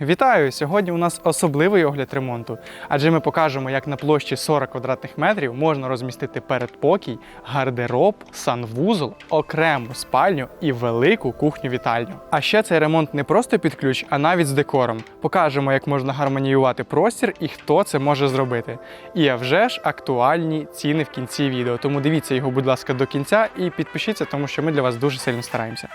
Вітаю! Сьогодні у нас особливий огляд ремонту, адже ми покажемо, як на площі 40 квадратних метрів можна розмістити передпокій, гардероб, санвузол, окрему спальню і велику кухню-вітальню. А ще цей ремонт не просто під ключ, а навіть з декором. Покажемо, як можна гармоніювати простір і хто це може зробити. І а вже ж актуальні ціни в кінці відео. Тому дивіться його, будь ласка, до кінця і підпишіться, тому що ми для вас дуже сильно стараємося.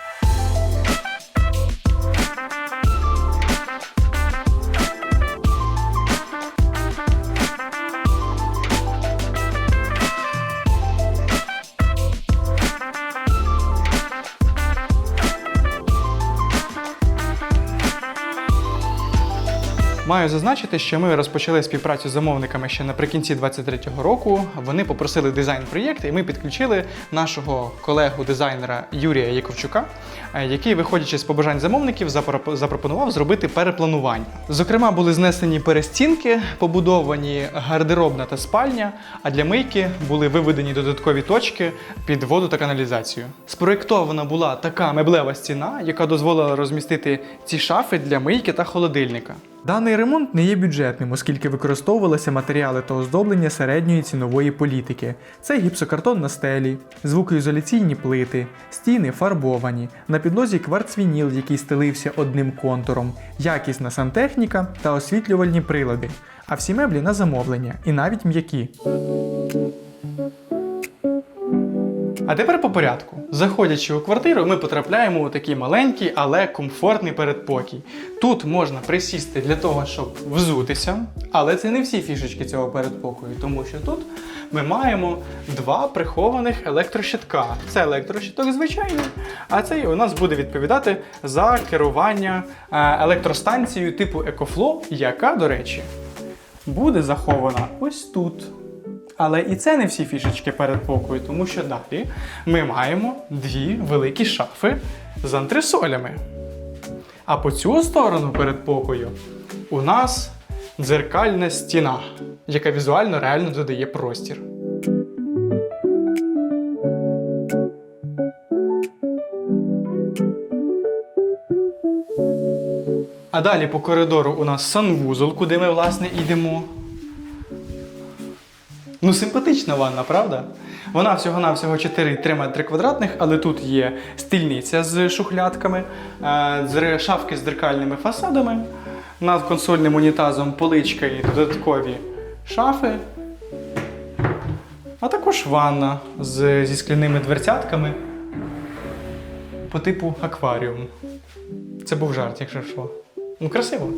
Маю зазначити, що ми розпочали співпрацю з замовниками ще наприкінці 2023 року. Вони попросили дизайн-проєкт, і ми підключили нашого колегу-дизайнера Юрія Яковчука, е, який, виходячи з побажань замовників, запропо- запропонував зробити перепланування. Зокрема, були знесені перестінки, побудовані гардеробна та спальня, а для мийки були виведені додаткові точки під воду та каналізацію. Спроєктована була така меблева стіна, яка дозволила розмістити ці шафи для мийки та холодильника. Даний ремонт не є бюджетним, оскільки використовувалися матеріали та оздоблення середньої цінової політики. Це гіпсокартон на стелі, звукоізоляційні плити, стіни фарбовані, на підлозі кварцвініл, який стелився одним контуром, якісна сантехніка та освітлювальні прилади, а всі меблі на замовлення і навіть м'які. А тепер по порядку. Заходячи у квартиру, ми потрапляємо у такий маленький, але комфортний передпокій. Тут можна присісти для того, щоб взутися, але це не всі фішечки цього передпокою, тому що тут ми маємо два прихованих електрощитка. Це електрощиток звичайний, а цей у нас буде відповідати за керування е, електростанцією типу EcoFlow, яка, до речі, буде захована ось тут. Але і це не всі фішечки передпокою, тому що далі ми маємо дві великі шафи з антресолями. А по цю сторону передпокою у нас дзеркальна стіна, яка візуально реально додає простір. А далі по коридору у нас санвузол, куди ми, власне, йдемо. Ну, симпатична ванна, правда? Вона всього-навсього 4-3 метри квадратних, але тут є стільниця з шухлядками, е, шафки з дзеркальними фасадами, над консольним унітазом поличка і додаткові шафи. А також ванна з, зі скляними дверцятками по типу акваріум. Це був жарт, якщо що. Ну, красиво.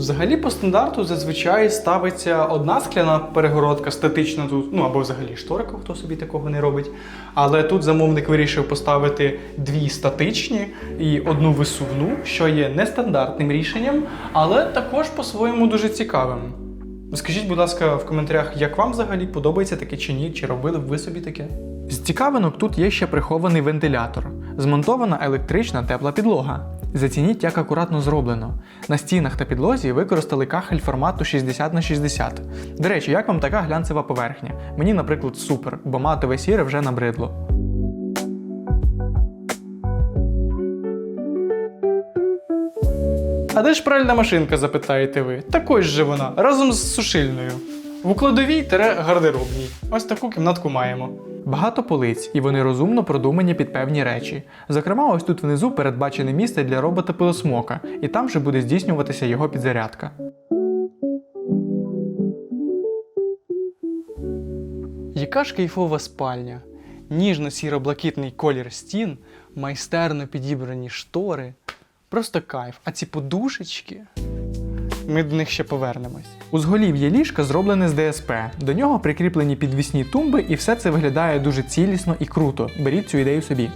Взагалі, по стандарту зазвичай ставиться одна скляна перегородка статична тут, ну або взагалі шторка, хто собі такого не робить. Але тут замовник вирішив поставити дві статичні і одну висувну, що є нестандартним рішенням, але також по-своєму дуже цікавим. Скажіть, будь ласка, в коментарях, як вам взагалі подобається таке чи ні, чи робили б ви собі таке? З цікавинок тут є ще прихований вентилятор, змонтована електрична тепла підлога. Зацініть, як акуратно зроблено. На стінах та підлозі використали кахель формату 60 на 60. До речі, як вам така глянцева поверхня? Мені, наприклад, супер, бо матове сіре вже набридло. А де ж пральна машинка, запитаєте ви? Також же вона, разом з сушильною. В укладовій тере гардеробній. Ось таку кімнатку маємо. Багато полиць, і вони розумно продумані під певні речі. Зокрема, ось тут внизу передбачене місце для робота пилосмока, і там же буде здійснюватися його підзарядка. Яка ж кайфова спальня? Ніжно-сіро-блакитний колір стін, майстерно підібрані штори. Просто кайф. А ці подушечки. Ми до них ще повернемось. Узголів'я ліжка зроблене з ДСП. До нього прикріплені підвісні тумби, і все це виглядає дуже цілісно і круто. Беріть цю ідею собі.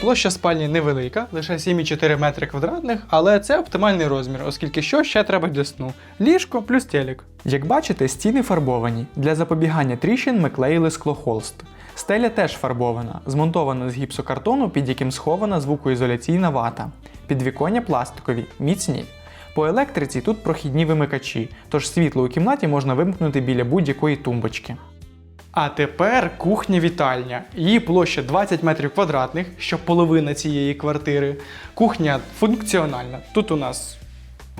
Площа спальні невелика, лише 7,4 метри квадратних, але це оптимальний розмір, оскільки що ще треба для сну? Ліжко плюс телек. Як бачите, стіни фарбовані. Для запобігання тріщин ми клеїли склохолст. Стеля теж фарбована, змонтована з гіпсокартону, під яким схована звукоізоляційна вата. Підвіконня пластикові, міцні. По електриці тут прохідні вимикачі, тож світло у кімнаті можна вимкнути біля будь-якої тумбочки. А тепер кухня-вітальня. Її площа 20 метрів квадратних, що половина цієї квартири. Кухня функціональна. Тут у нас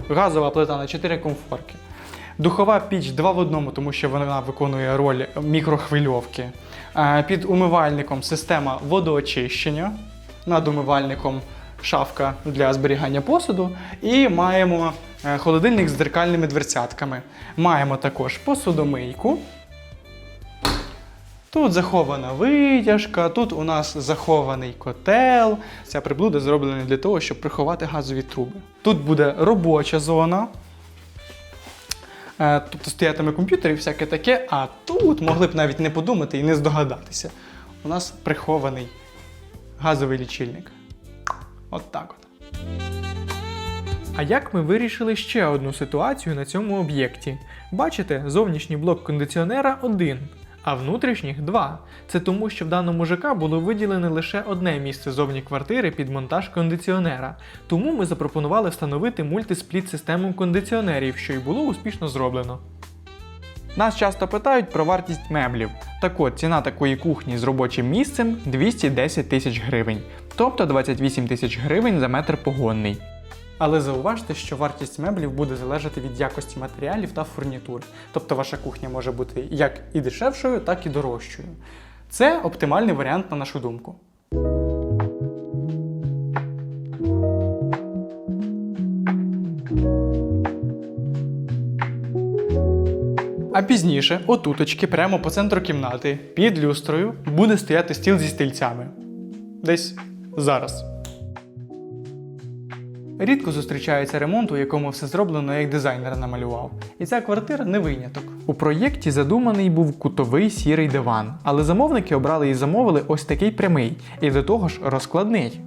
газова плита на 4 комфорки. Духова піч 2 в одному, тому що вона виконує роль мікрохвильовки. Е, Під умивальником система водоочищення. Над умивальником шафка для зберігання посуду. І маємо е, холодильник з дзеркальними дверцятками. Маємо також посудомийку. Тут захована витяжка, тут у нас захований котел. Ця приблуда зроблена для того, щоб приховати газові труби. Тут буде робоча зона. Е, Тобто стоятиме комп'ютер і всяке таке, а тут могли б навіть не подумати і не здогадатися. У нас прихований газовий лічильник. От так от. А як ми вирішили ще одну ситуацію на цьому об'єкті? Бачите, зовнішній блок кондиціонера один, а внутрішніх два. Це тому, що в даному ЖК було виділене лише одне місце зовні квартири під монтаж кондиціонера. Тому ми запропонували встановити мультиспліт систему кондиціонерів, що й було успішно зроблено. Нас часто питають про вартість меблів. Так от, ціна такої кухні з робочим місцем 210 тисяч гривень, тобто 28 тисяч гривень за метр погонний. Але зауважте, що вартість меблів буде залежати від якості матеріалів та фурнітури. Тобто ваша кухня може бути як і дешевшою, так і дорожчою. Це оптимальний варіант на нашу думку. А пізніше, отуточки, прямо по центру кімнати, під люстрою, буде стояти стіл зі стільцями. Десь зараз. Рідко зустрічається ремонт, у якому все зроблено, як дизайнер намалював. І ця квартира не виняток. У проєкті задуманий був кутовий сірий диван, але замовники обрали і замовили ось такий прямий, і до того ж розкладний.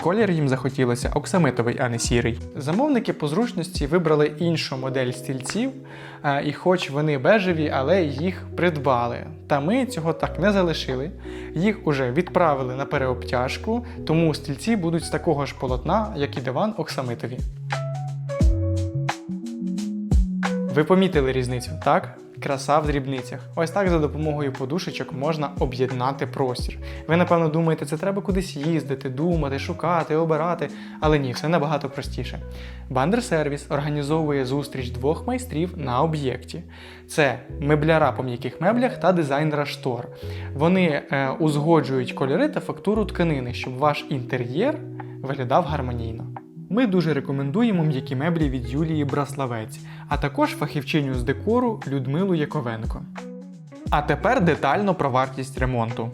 Колір їм захотілося оксамитовий, а не сірий. Замовники по зручності вибрали іншу модель стільців, е, і хоч вони бежеві, але їх придбали. Та ми цього так не залишили. Їх уже відправили на переобтяжку, тому стільці будуть з такого ж полотна, як і диван оксамитові. Ви помітили різницю, так? Краса в дрібницях. Ось так за допомогою подушечок можна об'єднати простір. Ви, напевно, думаєте, це треба кудись їздити, думати, шукати, обирати. Але ні, все набагато простіше. Бандер сервіс організовує зустріч двох майстрів на об'єкті. Це мебляра по м'яких меблях та дизайнера штор. Вони е, узгоджують кольори та фактуру тканини, щоб ваш інтер'єр виглядав гармонійно. Ми дуже рекомендуємо м'які меблі від Юлії Браславець, а також фахівчиню з декору Людмилу Яковенко. А тепер детально про вартість ремонту.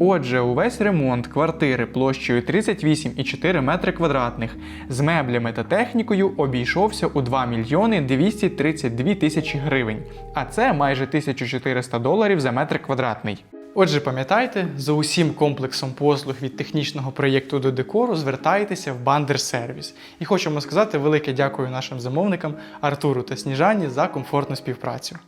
Отже, увесь ремонт квартири площею 38,4 метри квадратних з меблями та технікою обійшовся у 2 мільйони 232 тисячі гривень, а це майже 1400 доларів за метр квадратний. Отже, пам'ятайте, за усім комплексом послуг від технічного проєкту до декору звертайтеся в Бандер Сервіс. І хочемо сказати велике дякую нашим замовникам Артуру та Сніжані за комфортну співпрацю.